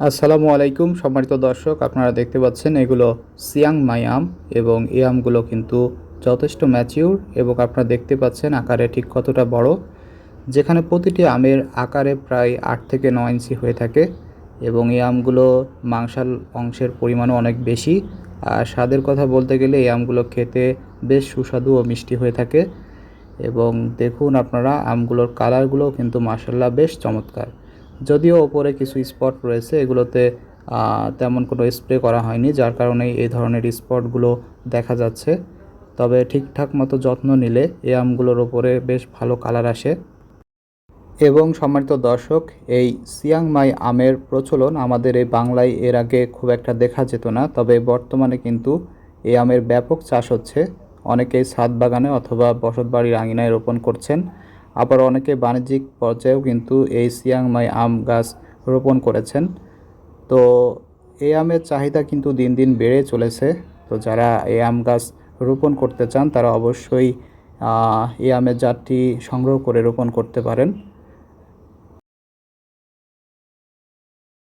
আসসালামু আলাইকুম, সম্মানিত দর্শক, আপনারা দেখতে পাচ্ছেন এগুলো সিয়াং মাই আম এবং এই আমগুলো কিন্তু যথেষ্ট ম্যাচিউর এবং আপনারা দেখতে পাচ্ছেন আকারে ঠিক কতটা বড়। যেখানে প্রতিটি আমের আকারে প্রায় আট থেকে নয় ইঞ্চি হয়ে থাকে এবং এই আমগুলো মাংসাল অংশের পরিমাণও অনেক বেশি। আর স্বাদের কথা বলতে গেলে এই আমগুলো খেতে বেশ সুস্বাদু ও মিষ্টি হয়ে থাকে এবং দেখুন আপনারা, আমগুলোর কালারগুলোও কিন্তু মাসাল্লাহ বেশ চমৎকার। যদিও ওপরে কিছু স্পট রয়েছে, এগুলোতে তেমন কোনো স্প্রে করা হয়নি, যার কারণে এই ধরনের স্পটগুলো দেখা যাচ্ছে। তবে ঠিকঠাক মতো যত্ন নিলে এই আমগুলোর ওপরে বেশ ভালো কালার আসে। এবং সম্মানিত দর্শক, এই সিয়াংমাই আমের প্রচলন আমাদের এই বাংলায় এর আগে খুব একটা দেখা যেত না, তবে বর্তমানে কিন্তু এই আমের ব্যাপক চাষ হচ্ছে। অনেকেই ছাদ বাগানে অথবা বসতবাড়ির আঙিনায় রোপণ করছেন। আবার অনেকে বাণিজ্যিক পর্যায়েও কিন্তু এই সিয়াংমাই আম গাছ রোপণ করেছেন। তো এই আমের চাহিদা কিন্তু দিন দিন বেড়ে চলেছে। তো যারা এই আম গাছ রোপণ করতে চান, তারা অবশ্যই এই আমের জাতটি সংগ্রহ করে রোপণ করতে পারেন।